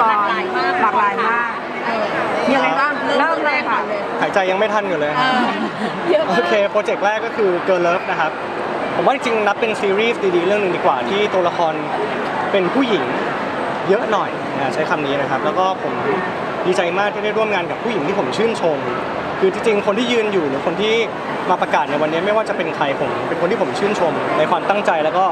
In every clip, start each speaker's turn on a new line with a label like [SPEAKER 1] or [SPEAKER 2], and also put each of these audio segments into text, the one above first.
[SPEAKER 1] กร
[SPEAKER 2] หลากหลายมาก
[SPEAKER 1] หลากหลายมากมีอะไรบ้างเริ่มเลยค่ะ
[SPEAKER 3] หายใจยังไม่ทันอยู่เลย
[SPEAKER 2] เยอะ
[SPEAKER 3] โอ
[SPEAKER 2] มาก
[SPEAKER 3] เคโปรเจกต์แรกก็คือ Girl Love นะครับ ผมว่าจริงๆนับเป็นซีรีส์ดีๆ เรื่องหนึ่งดีกว่าที่ตัวละครเป็นผู้หญิงเยอะหน่อยนะใช้คำนี้นะครับ แล้วก็ผมดีใจมากที่ได้ร่วมงานกับผู้หญิงที่ผมชื่นชม คือจริงๆคนที่ยืนอยู่หรือคนที่มาประกาศในวันนี้ไม่ว่าจะเป็นใครผมเป็นคนที่ผมชื่นชม ในความตั้งใจแล้วก็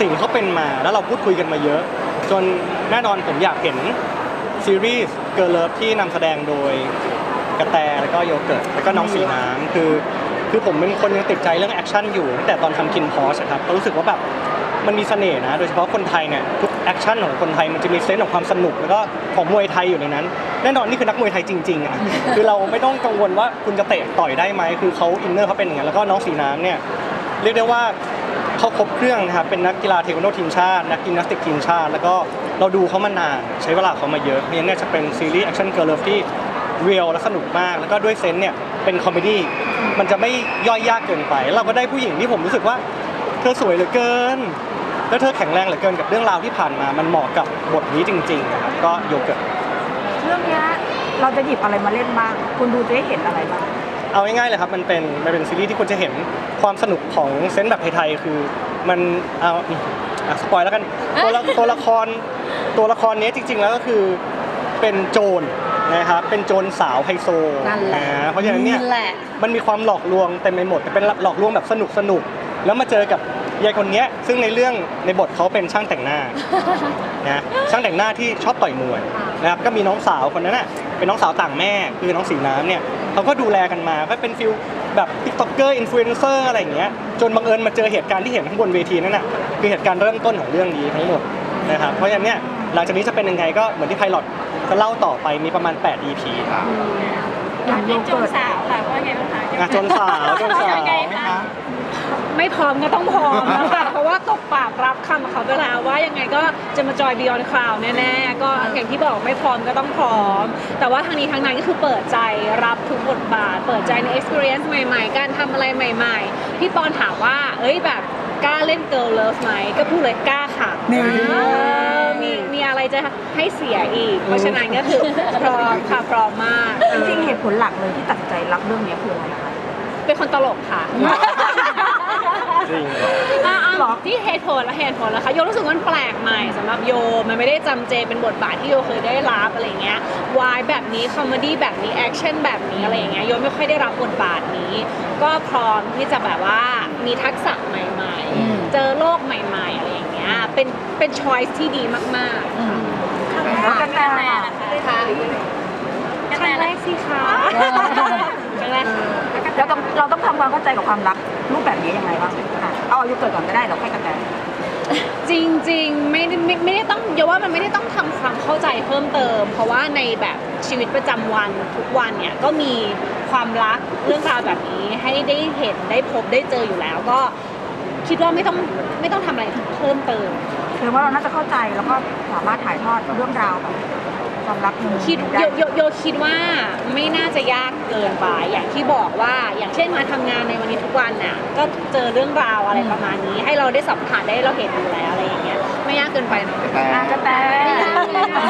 [SPEAKER 3] สิ่งที่เขาเป็นมาแล้วเราพูดคุยกันมาเยอะ จนแน่นอนผมอยากเห็น ซีรีส์ Girl Love ที่นำแสดงโดยกระแตแล้วก็โยเกิร์ตแล้วก็น้องสีน้ำคือ คือผมเป็นคนยังติดใจเรื่องแอคชั่นอยู่ตั้งแต่ตอนทำกินพอชครับก็รู้สึกว่าแบบมันมีเสน่ห์นะ โดยเฉพาะคนไทยเนี่ยทุกแอคชั่นของคนไทยมันจะมีเซนส์ของความสนุกแล้วก็ของมวยไทยอยู่ในนั้น แน่นอนนี่คือนักมวยไทยจริงๆอะ คือเราไม่ต้องกังวลว่าคุณจะเตะต่อยได้ไหมคือเขาอินเนอร์เขาเป็นอย่างนั้นแล้วก็น้องสีน้ำเนี่ยเรียกได้ว่าเขาครบเครื่องนะครับเป็นนักกีฬาเทควันโดทีมชาตินักยิมนาสติกทีมชาติ แล้วก็ เราดูเขามานานใช้เวลาเขามาเยอะเพราะฉะนั้นเนี่ยจะเป็นซีรีส์แอคชั่นเกิร์ลเลิฟที่เรียลและสนุกมาก แล้วก็ด้วยเซนส์เนี่ยเป็นคอมเมดี้มันจะไม่ย่อยยากเกินไปแล้วเราก็ได้ผู้หญิงที่ผมรู้สึกว่า เธอสวยเหลือเกิน แล้วเธอแข็งแรงเหลือเกินกับเรื่องราวที่ผ่านมา มันเหมาะกับบทนี้จริงๆนะครับก็โยเกิร์ต
[SPEAKER 1] เรื่องเนี้ยเราจะหยิบอะไรมาเล่นบ้าง คุณดูจะได้เห็นอะไรบ้าง
[SPEAKER 3] เอาง่ายๆเลยครับมันเป็นมันเป็นซีรีส์ที่คุณจะเห็นความสนุกของเซนส์แบบไทยๆคือมันเอาอะสปอยแล้วกันตัวละตัวละคร ตัวละครนี้จริง ๆ แล้วก็คือเป็นโจรนะครับเป็นโจรสาวไฮโซ
[SPEAKER 2] นั่นแหละ
[SPEAKER 3] นะเพราะฉะนั้นเนี่ย
[SPEAKER 2] แหละ
[SPEAKER 3] มันมีความหลอกลวงเต็มไปหมดแต่เป็นหลอกลวงแบบสนุกสนุกๆแล้วมาเจอกับยายคนเนี้ยซึ่งในเรื่องในบทเขาเป็นช่างแต่งหน้า นะช่างแต่งหน้าที่ชอบต่อยมวยนะครับก็มีน้องสาวคนนั้นน่ะเป็นน้องสาวต่างแม่คือน้องสีน้ำเนี่ยเขาก็ดูแลกันมาก็เป็นฟิลแบบติ๊กต็อกเกอร์อินฟลูเอนเซอร์อะไรอย่างเงี้ยจนบังเอิญมาเจอเหตุการณ์ที่เห็นข้างบนเวทีนั่นน่ะคือเหตุการณ์เริ่มต้นของเรื่องนี้ทั้งหมดนะครับเพราะฉะนั้นเนี่ย หลังจากนี้จะเป็นยังไงก็เหมือนที่ไพลอตจะเล่าต่อไปมีประมาณ 8 EP ครับ
[SPEAKER 1] อย่างโย
[SPEAKER 2] จ
[SPEAKER 1] เกิ
[SPEAKER 2] ง
[SPEAKER 1] ร์ต
[SPEAKER 2] สาวค่ะว่าไงบ้างคะ
[SPEAKER 3] อะจนสาวจนสาว
[SPEAKER 2] ยังไงคะ
[SPEAKER 4] ไม่พร้อมก็ต้องพร้อมนะคะเพราะว่าตบปากรับคำเขาไปแล้วว่ายังไงก็จะมาจอย Beyond Cloud แน่ๆ ก็อย่างที่บอกไม่พร้อมก็ต้องพร้อม แต่ว่าทางนี้ทางนั้นก็คือเปิดใจรับทุกบทบาท เปิดใจใน experience ใหม่ๆ การทำอะไรใหม่ ๆ พี่ปอนถามว่า เอ้ยแบบกล้าเล่น girl love ไหมก็พูดเลยกล้าค่ะเออมีมีอะไรจะให้เสียอีก เพราะฉะนั้นก็คือพร้อมค่ะพร้อมมาก
[SPEAKER 1] จริงๆเหตุผลหลักเลยที่ตัดสินใจรับเรื่องเนี้ยคืออะไรนะคะ
[SPEAKER 4] เป็นคนตลกค่ะ
[SPEAKER 3] จริง
[SPEAKER 4] อะอะ
[SPEAKER 1] หรอ
[SPEAKER 4] ที่เหตุผลและเหตุผลแล้วคะโยรู้สึกว่ามันแปลกใหม่สำหรับโยมันไม่ได้จำเจเป็นบทบาทที่โยเคยได้รับอะไรเงี้ยวายแบบนี้คอมเมดี้แบบนี้แอคชั่นแบบนี้อะไรอย่างเงี้ยโยไม่ค่อยได้รับบทบาทนี้ ก็พร้อมที่จะแบบว่ามีทักษะใหม่
[SPEAKER 2] อืม
[SPEAKER 4] ๆ เจอโลกใหม่ๆอะไรอย่างเงี้ยเป็นเป็นช้อยที่ดีมากๆ
[SPEAKER 1] แล้วกันแต
[SPEAKER 2] ค่ะ
[SPEAKER 4] ครั้งแรกสิคะครั้งแรก
[SPEAKER 1] เราต้องเราต้องทำความเข้าใจกับความรักรูปแบบนี้ยังไงบ้างอะเอาอายุเกิดก่อนก็ได้เราให้กันแต
[SPEAKER 4] จริงๆไม่ได้ไม่ไม่ได้ต้องเยาว่ามันไม่ได้ต้องทำความเข้าใจเพิ่มเติม เพราะว่าในแบบชีวิตประจำวันทุกวันเนี่ยก็มีความรักเรื่องราวแบบนี้ให้ได้เห็นได้พบได้เจออยู่แล้วก็คิดว่าไม่ต้องไม่ต้องทำอะไรเพิ่มเติม
[SPEAKER 1] แสดงว่าเราน่าจะเข้าใจแล้วก็สามารถถ่ายทอดเรื่องราวแบบ ความรักนี้
[SPEAKER 4] คิด
[SPEAKER 1] ได้
[SPEAKER 4] โยโยโยคิดว่าไม่น่าจะยากเกินไปอย่างที่บอกว่าอย่างเช่นมาทำงานในวันนี้ทุกวันน่ะก็เจอเรื่องราวอะไรประมาณนี้ ให้เราได้สัมผัสได้เราเห็นอยู่แล้วอะไรอย่างเงี้ยไม่ยากเกินไปเนอะ
[SPEAKER 1] อะกันแต
[SPEAKER 2] ไม่ยากเลยค่ะ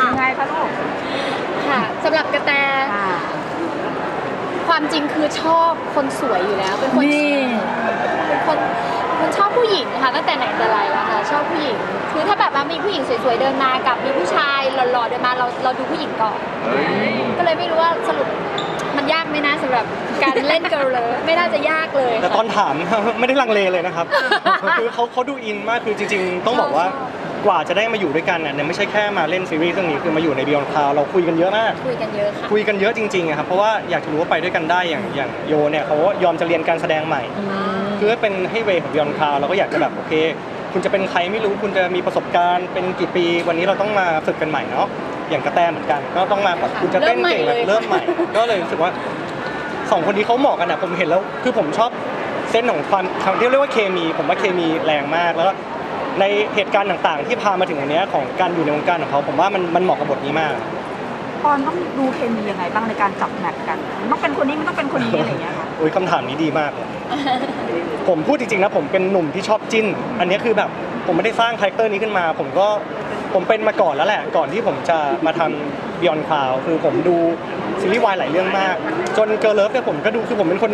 [SPEAKER 1] ยังไงคะลูก
[SPEAKER 2] ค่ะสำหรับกระแต
[SPEAKER 1] อ่า
[SPEAKER 2] ความจริงคือชอบคนสวยอยู่แล้ว เป็นคนเป็นคนเป็น คนชอบผู้หญิงค่ะตั้งแต่ไหนแต่ไรแล้วค่ะชอบผู้หญิง คือถ้าแบบว่ามีผู้หญิงสวยๆเดินมากับมีผู้ชายหล่อๆเดินมาเราเราดูผู้หญิงก่อนก็เลยไม่รู้ว่าสรุปมันยากไหมนะสำหรับการเล่นเกิร์ลเลยไม่น่าจะยากเลย
[SPEAKER 3] แต่ตอน
[SPEAKER 2] ค่ะ
[SPEAKER 3] ถาม ไม่ได้ลังเลเลยนะครับ คือเขาเขาดูอินมากคือจริง ๆ ต้องบอกว่า
[SPEAKER 2] ชอบ
[SPEAKER 3] กว่าจะได้มาอยู่ด้วยกันน่ะเนี่ยไม่ใช่แค่มาเล่นซีรีส์เรื่องนี้คือมาอยู่ใน Beyond Cloud เราคุยกันเยอะมาก
[SPEAKER 2] คุยกันเยอะค่ะ
[SPEAKER 3] คุยกันเยอะจริงๆอะครับเพราะว่าอยากจะรู้ว่าไปด้วยกันได้อย่างอย่างโยเนี่ยเขายอมจะเรียนการแสดงใหม่ คือเป็นให้เวของ Beyond Cloud เราก็อยากจะแบบโอเค คุณจะเป็นใครไม่รู้คุณจะมีประสบการณ์เป็นกี่ปี วันนี้เราต้องมาฝึกกันใหม่เนาะอย่างกระแตเหมือนกัน ก็ต้องมาแบบคุณจะเต้นเก่งแบบ
[SPEAKER 2] เริ่
[SPEAKER 3] เริ่
[SPEAKER 2] ม
[SPEAKER 3] ม
[SPEAKER 2] ให
[SPEAKER 3] ให
[SPEAKER 2] ม่
[SPEAKER 3] ม่ ก็เลยรู้สึกว่าสองคนนี้เขาเหมาะกันอะผมเห็นแล้วคือผมชอบเส้นของความคำที่เรียกว่าเคมี ผมว่าเคมีแรงมากแล้วก็ ในเหตุการณ์ต่างๆ ที่พามาถึงวันนี้ของการอยู่ในวงการของเขาผมว่ามันมันเหมาะกับบทนี้มาก
[SPEAKER 1] ปอนต้องดูเคมียังไงบ้างในการจับแมทกันมันต้องเป็นคนนี้มันต้องเป็นคนนี้อะไรอย่างเงี้ยค่ะ
[SPEAKER 3] อุ้ยคำถามนี้ดีมากเลย ผมพูดจริงๆนะผมเป็นหนุ่มที่ชอบจิ้น อันนี้คือแบบผมไม่ได้สร้างคาแรคเตอร์นี้ขึ้นมา ผมก็ผมเป็นมาก่อนแล้วแหละ ก่อนที่ผมจะมาทำ Beyond Cloud คือผมดูซีรีส์วายหลายเรื่องมาก จนเกิร์ลเลิฟเนี่ยผมก็ดูคือผมเป็นคน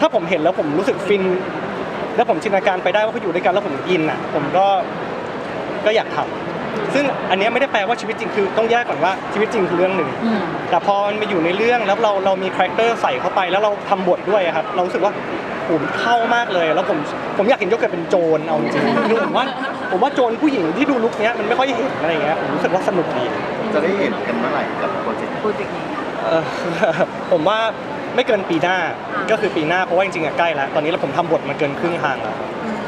[SPEAKER 3] ถ้าผมเห็นแล้วผมรู้สึกฟิน แล้วผมจินตนาการไปได้ว่าเขาอยู่ด้วยกันแล้วผมอินอะ ผมก็ก็อยากทำซึ่งอันเนี้ยไม่ได้แปลว่าชีวิตจริงคือต้องแยกก่อนว่าชีวิตจริงคือเรื่องหนึ่งแต่พอมันมาอยู่ในเรื่องแล้วเราเรามีคาแรคเตอร์ใส่เข้าไปแล้วเราทำบทด้วยอะครับเรารู้สึกว่าผมเข้ามากเลย แล้วผมผมอยากเห็นโยเกิร์ตเป็นโจรเอาจริงๆคือผมว่าผมว่าโจรผู้หญิงที่ดูลุคเนี้ยมันไม่ค่อยเห็นอะไรอย่างเงี้ยผมรู้สึกว่าสนุกดี
[SPEAKER 5] จะได้เห็นกันเมื่อไหร่กับโปรเจกต์
[SPEAKER 1] โปรเจกต์นี้
[SPEAKER 3] เอ่อ ผมว่า ไม่เกินปีหน้าก็คือปีหน้าเพราะว่าจริงๆอะใกล้แล้วตอนนี้เราผมทำบทมาเกินครึ่งทางแล้ว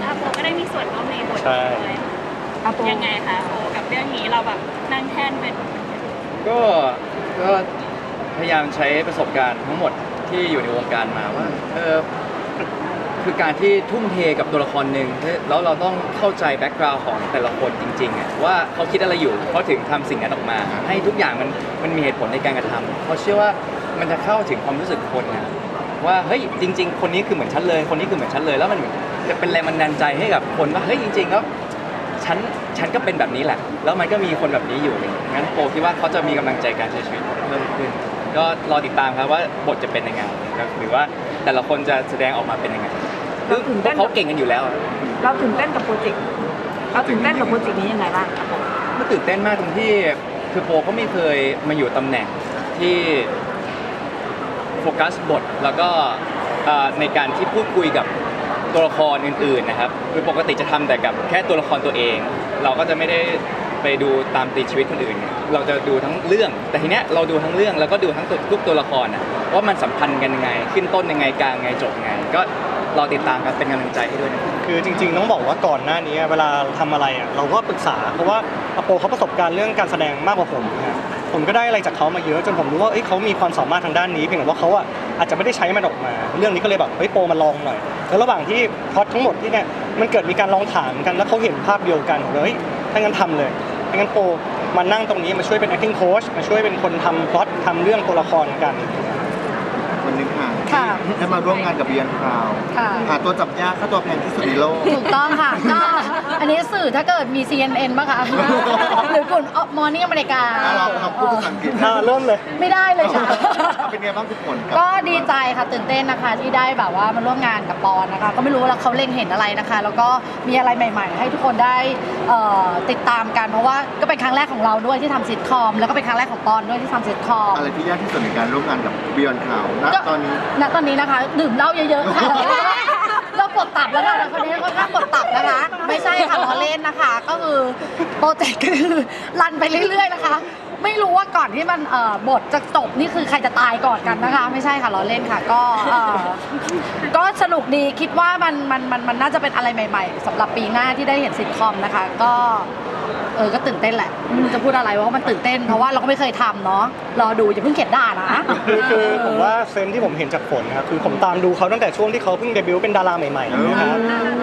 [SPEAKER 6] อาโปก็ได้มีส่วนร่วมในบท
[SPEAKER 3] ใช่
[SPEAKER 6] ด้วย
[SPEAKER 1] อาโป
[SPEAKER 6] ยังไงคะโปกับเรื่องนี้เราแบบนั่งแท่นเป็น
[SPEAKER 7] ก็ก็พยายามใช้ประสบการณ์ทั้งหมดที่อยู่ในวงการมาว่าเออคือการที่ทุ่มเทกับตัวละครหนึ่งแล้วเราต้องเข้าใจแบ็กกราวน์ของแต่ละคนจริงๆอะว่าเขาคิดอะไรอยู่เขาถึงทำสิ่งนั้นออกมา ให้ทุกอย่างมันมันมีเหตุผลในการกระทำเพราะเชื่อว่า มันจะเข้าถึงความรู้สึกคนนะว่าเฮ้ยจริง ๆ คนนี้คือเหมือนฉันเลย คนนี้คือเหมือนฉันเลย แล้วมันเหมือนจะเป็นแรงบันดาลใจให้กับคนว่าเฮ้ยจริงๆแล้วฉันฉันก็เป็นแบบนี้แหละ แล้วมันก็มีคนแบบนี้อยู่งั้นโปคิดว่าเขาจะมีกำลังใจการใช้ชีวิตเพิ่มขึ้น ก็รอติดตามครับว่าบทจะเป็นยังไงครับหรือว่าแต่ละคนจะแสดงออกมาเป็นยังไงคือพวกเขาเก่งกันอยู่แล้วอะ
[SPEAKER 1] เราตื่นเต้นกับโปรเจกต์เราตื่นเต้นกับโปรเจกต์นี้ยังไงบ้างอาโป
[SPEAKER 7] ก็ตื่นเต้นมากตรงที่คือโปก็ไม่เคยมาอยู่ตำแหน่งที่โฟกัสบท แล้วก็เอ่อในการที่พูดคุยกับตัวละครอื่นๆนะครับคือปกติจะทำแต่กับแค่ตัวละครตัวเอง เราก็จะไม่ได้ไปดูตามติดชีวิตคนอื่นเนี่ยเราจะดูทั้งเรื่อง แต่ทีเนี้ยเราดูทั้งเรื่องแล้วก็ดูทั้งตัวทุกตัวละครนะว่ามันสัมพันธ์กันยังไง ขึ้นต้นยังไงกลางยังไงจบยังไง ก็รอติดตามกันเป็นกำลังใจให้ด้วยนะครับ
[SPEAKER 3] คือจริงๆต้องบอกว่าก่อนหน้านี้เวลาทำอะไรอะเราก็ปรึกษาเพราะว่าอโปเขาประสบการณ์เรื่องการแสดงมากกว่าผมนะ ผมก็ได้อะไรจากเขามาเยอะจนผมรู้ว่าเอ้ยเขามีความสามารถทางด้านนี้เพียงแต่ว่าเขาอะอาจจะไม่ได้ใช้มันออกมา เรื่องนี้ก็เลยแบบเฮ้ยโปมาลองหน่อยแล้วระหว่างที่พล็อตทั้งหมดที่เนี่ยมันเกิดมีการลองถามกันแล้วเขาเห็นภาพเดียวกันผมเลยเฮ้ยถ้างั้นทำเลยถ้างั้นโปมานั่งตรงนี้มาช่วยเป็น acting coach มาช่วยเป็นคนทำพล็อตทำเรื่องตัวละครกัน
[SPEAKER 5] ค่ะ
[SPEAKER 8] ค่ะ
[SPEAKER 5] ได้มาร่วมงานกับเบียนคราว
[SPEAKER 8] ค่ะ
[SPEAKER 5] หาตัวจับยากค่าตัวแพงที่สุดในโลก
[SPEAKER 8] ถูกต้องค่ะ ก็อันนี้สื่อถ้าเกิดมี CNN บ้างคะ หรือกลุ่มมอร์นิ่งอเมริกา
[SPEAKER 5] อะเราเราพูดภาษาอังกฤษ
[SPEAKER 3] อ่าเริ่มเลย
[SPEAKER 8] ไม่ได้เลยค่ะ
[SPEAKER 5] เป็นไงบ้างทุกคนกับ
[SPEAKER 8] ก็ดีใจค่ะตื่นเต้นนะคะที่ได้แบบว่ามาร่วมงานกับปอนนะคะ ก็ไม่รู้ว่าเขาเล็งเห็นอะไรนะคะ แล้วก็มีอะไรใหม่ ๆ ให้ทุกคนได้เอ่อติดตามกัน เพราะว่าก็เป็นครั้งแรกของเราด้วยที่ทำซิทคอมแล้วก็เป็นครั้งแรกของปอนด้วยที่ทำซิทคอม
[SPEAKER 5] อะไรที่ยากที่สุดในการร่วมงานกับเบียนคราวณ
[SPEAKER 8] ก็
[SPEAKER 5] ตอนนี้
[SPEAKER 8] ณตอนนี้นะคะ ดื่มเหล้าเยอะๆค่ะเราปวดตับแล้วค่ะคนนี้ค่อนข้างปวดตับนะคะ ไม่ใช่ค่ะล้อเล่นนะคะ ก็คือโปรเจกต์คือรันไปเรื่อย ๆ นะคะ ไม่รู้ว่าก่อนที่มันเอ่อบทจะจบนี่คือใครจะตายก่อนกันนะคะ ไม่ใช่ค่ะล้อเล่นค่ะ ก็เอ่อก็สนุกดีคิดว่ามันมันมันมันน่าจะเป็นอะไรใหม่ ๆสำหรับปีหน้าที่ได้เห็นซิทคอมนะคะ ก็ เออก็ตื่นเต้นแหละไม่รู้จะพูดอะไรว่ามันตื่นเต้นเพราะว่าเราก็ไม่เคยทำเนาะรอดูอย่าเพิ่งเขียนด่านะ
[SPEAKER 3] คือคือผมว่าเซนส์ที่ผมเห็นจากฝนนะครับคือผมตามดูเขาตั้งแต่ช่วงที่เขาเพิ่งเดบิวต์เป็นดาราใหม่ๆนะครับ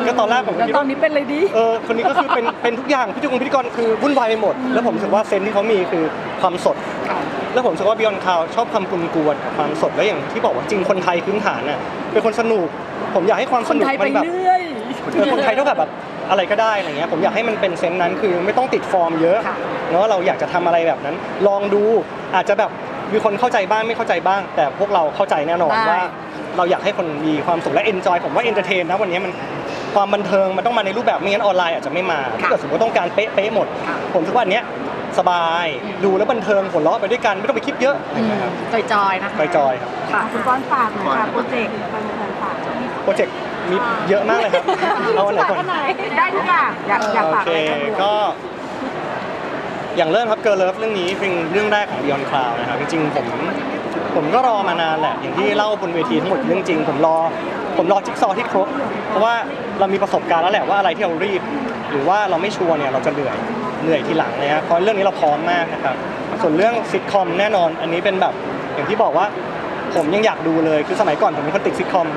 [SPEAKER 3] ก็ตอนแรกผมก็
[SPEAKER 4] แล้ว
[SPEAKER 3] คิด
[SPEAKER 4] ตอ
[SPEAKER 3] ว่าน
[SPEAKER 4] นี้เป็นเลยดี
[SPEAKER 3] เออคนนี้ก็คือเป็นเป็นทุกอย่างพิธีกรพิธีกรคือวุ่นวายไปหมด แล้วผมรู้สึกว่าเซนส์ที่เขามีคือความสด แล้วผมรู้สึกว่าบิออนคาวชอบความกุนกวนความสดแล้วอย่างที่บอกว่าจริงคนไทยพื้นฐานน่ะเป็นคนสนุก ผมอยากให้ความ
[SPEAKER 4] ค
[SPEAKER 3] ส
[SPEAKER 4] น
[SPEAKER 3] นุก
[SPEAKER 4] ไทยไป
[SPEAKER 3] มันแบบ
[SPEAKER 4] เรื่อย
[SPEAKER 3] เออคนไทยเท่ากับแบบ อะไรก็ได้อะไรเงี้ยผมอยากให้มันเป็นเซนส์นั้นคือไม่ต้องติดฟอร์มเยอะ
[SPEAKER 8] ค่ะ
[SPEAKER 3] เนาะเราอยากจะทำอะไรแบบนั้น ลองดูอาจจะแบบมีคนเข้าใจบ้างไม่เข้าใจบ้าง แต่พวกเราเข้าใจแน่นอน
[SPEAKER 8] ได้
[SPEAKER 3] ว่า เราอยากให้คนมีความสุขและเอนจอยผมว่าเอนเตอร์เทนนะวันนี้มันความบันเทิงมันต้องมาในรูปแบบไม่งั้นออนไลน์อาจจะไม่มาถ้าเกิดสมมติต้องการเป๊ะๆหมดผมคิดว่าอันเนี้ยสบายดูแล้วบันเทิงหัวเราะไปด้วยกันไม่ต้องไปคิดเยอะอะไร
[SPEAKER 8] อื
[SPEAKER 3] เงี้
[SPEAKER 8] ม
[SPEAKER 3] ยครับ
[SPEAKER 8] จอยๆนะคะ
[SPEAKER 3] จอยๆครับ
[SPEAKER 1] ค่ะ คุณก้อนฝากหน่อยค่ะโปรเจกต์ไปแฟนฝาก
[SPEAKER 3] โปรเจกต์ มีเยอะมากเลยครับ เอาอันไหนก่อน
[SPEAKER 1] ได้ทุกอย่างอยากอยาก
[SPEAKER 3] โอ
[SPEAKER 1] ฝาก
[SPEAKER 3] เค
[SPEAKER 1] อะไรก็
[SPEAKER 3] ก็ อย่างเริ่มครับเกิร์ลเลิฟเรื่องนี้เป็นเรื่องแรกของ Beyond Cloud นะครับ จริงๆผมผมก็รอมานานแหละ อย่างที่เล่าบนเวทีทั้งหมดเรื่องจริง ผมรอผมรอจิ๊กซอว์ที่ครบ เพราะว่าเรามีประสบการณ์แล้วแหละว่าอะไรที่เรารีบ หรือว่าเราไม่ชัวร์เนี่ยเราจะเหนื่อยเหนื่อยทีหลังเลยฮะเพราะเรื่องนี้เราพร้อมมากนะครับส่วนเรื่องซิทคอมแน่นอน อันนี้เป็นแบบอย่างที่บอกว่าผมยังอยากดูเลยคือสมัยก่อนผมเป็นคนติดซิทคอม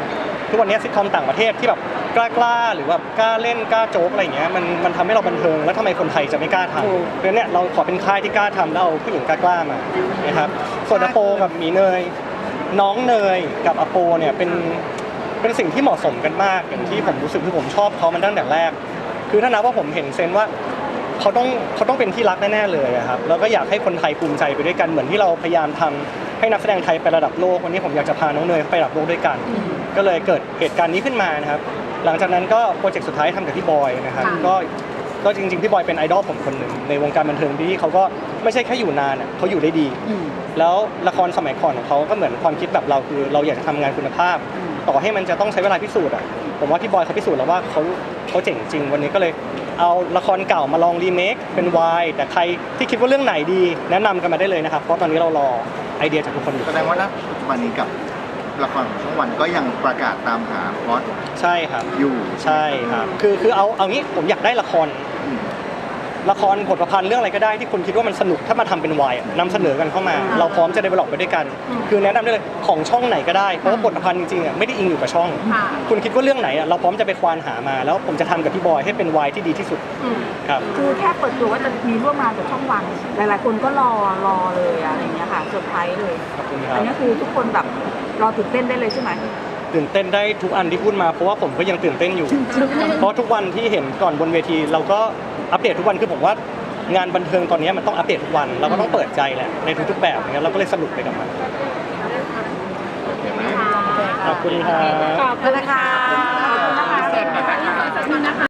[SPEAKER 3] ทุกวันนี้ซิทคอมต่างประเทศที่แบบกล้าๆหรือแบบกล้าเล่นกล้าโจ๊กอะไรอย่างเงี้ยมันมันทำให้เราบันเทิงแล้วทำไมคนไทยจะไม่กล้าทำ
[SPEAKER 4] ถูก
[SPEAKER 3] เพราะฉะนั้นเนี่ยเราขอเป็นค่ายที่กล้าทำแล้วเอาผู้หญิงกล้าๆมานะครับส่วนอโปกับหมีเนย น้องเนยกับอโปเนี่ยเป็นเป็นสิ่งที่เหมาะสมกันมากอย่างที่ผมรู้สึกคือผมชอบเขามันตั้งแต่แรก คือถ้านับว่าผมเห็นเซนว่าเขาต้องเขาต้องเป็นที่รักแน่ๆเลยอะครับแล้วก็อยากให้คนไทยภูมิใจไปด้วยกันเหมือนที่เราพยายามทำให้นักแสดงไทยไประดับโลกวันนี้ผมอยากจะพาน้องเนยไประดับโลกด้วยกัน ก็เลยเกิดเหตุการณ์นี้ขึ้นมานะครับ หลังจากนั้นก็โปรเจกต์สุดท้ายทำกับพี่บอยนะครับ
[SPEAKER 8] ค่ะ
[SPEAKER 3] ก็ก็จริงๆพี่บอยเป็นไอดอลผมคนหนึ่งในวงการบันเทิงที่เขาก็ไม่ใช่แค่อยู่นานอะเขาอยู่ได้ดี
[SPEAKER 8] อืม
[SPEAKER 3] แล้วละครสมัยก่อนของเขาก็เหมือนความคิดแบบเราคือเราอยากจะทำงานคุณภาพต่อให้มันจะต้องใช้เวลาพิสูจน์อะผมว่าพี่บอยเขาพิสูจน์แล้วว่าเขาเขาเจ๋งจริงวันนี้ก็เลย เอาละครเก่ามาลองรีเมคเป็นวายแต่ใครที่คิดว่าเรื่องไหนดี แนะนำกันมาได้เลยนะครับ เพราะตอนนี้เรารอไอเดียจากทุกคนอยู่
[SPEAKER 5] แสดงว่าณปัจจุบันนี้กับ ละครของช่องวันก็ยังประกาศตามหาพอด
[SPEAKER 3] ใช่ครับ
[SPEAKER 5] อยู่
[SPEAKER 3] ใช่ครับ คือคือเอาเอางี้ผมอยากได้ละคร
[SPEAKER 5] อืม
[SPEAKER 3] ละครบทประพันธ์เรื่องอะไรก็ได้ที่คุณคิดว่ามันสนุกถ้ามาทำเป็นวายอะนำเสนอกันเข้ามา เราพร้อมจะได้ไปหลอกไปด้วยกัน คือแนะนำได้เลยของช่องไหนก็ได้เพราะว่าบทประพันธ์จริงๆอะไม่ได้อิงอยู่กับช่อง
[SPEAKER 8] ค่ะ
[SPEAKER 3] คุณคิดว่าเรื่องไหนอะเราพร้อมจะไปควานหามา แล้วผมจะทำกับพี่บอยให้เป็นวายที่ดีที่สุดครับ
[SPEAKER 1] คือแค่เปิดตัวว่าจะมีร่วมงานกับช่องวัน หลายๆคนก็รอรอเลยอะไรอย่างเงี้ยค่ะเซอร์ไพรส์เลย
[SPEAKER 3] ขอบคุณครั
[SPEAKER 1] อั
[SPEAKER 3] บ
[SPEAKER 1] นนี้คือทุกคนแบบรอตื่นเต้นได้เลยใช่ไหม
[SPEAKER 3] ตื่นเต้นได้ทุกอันที่พูดมาเพราะว่าผมก็ยังตื่นเต้นอยู่ เพราะทุกวันที่เห็นก่อนบนเวที เราก็อัปเดตทุกวันคือผมว่างานบันเทิงตอนนี้มันต้องอัปเดตทุกวันเราก็ต้องเปิดใจแหละในทุกๆแบบอย่างเงี้ยเราก็เลยสนุกไปกับมันขอบคุณครับ
[SPEAKER 4] ขอบคุณค่ะ
[SPEAKER 1] ขอบคุณนะคะ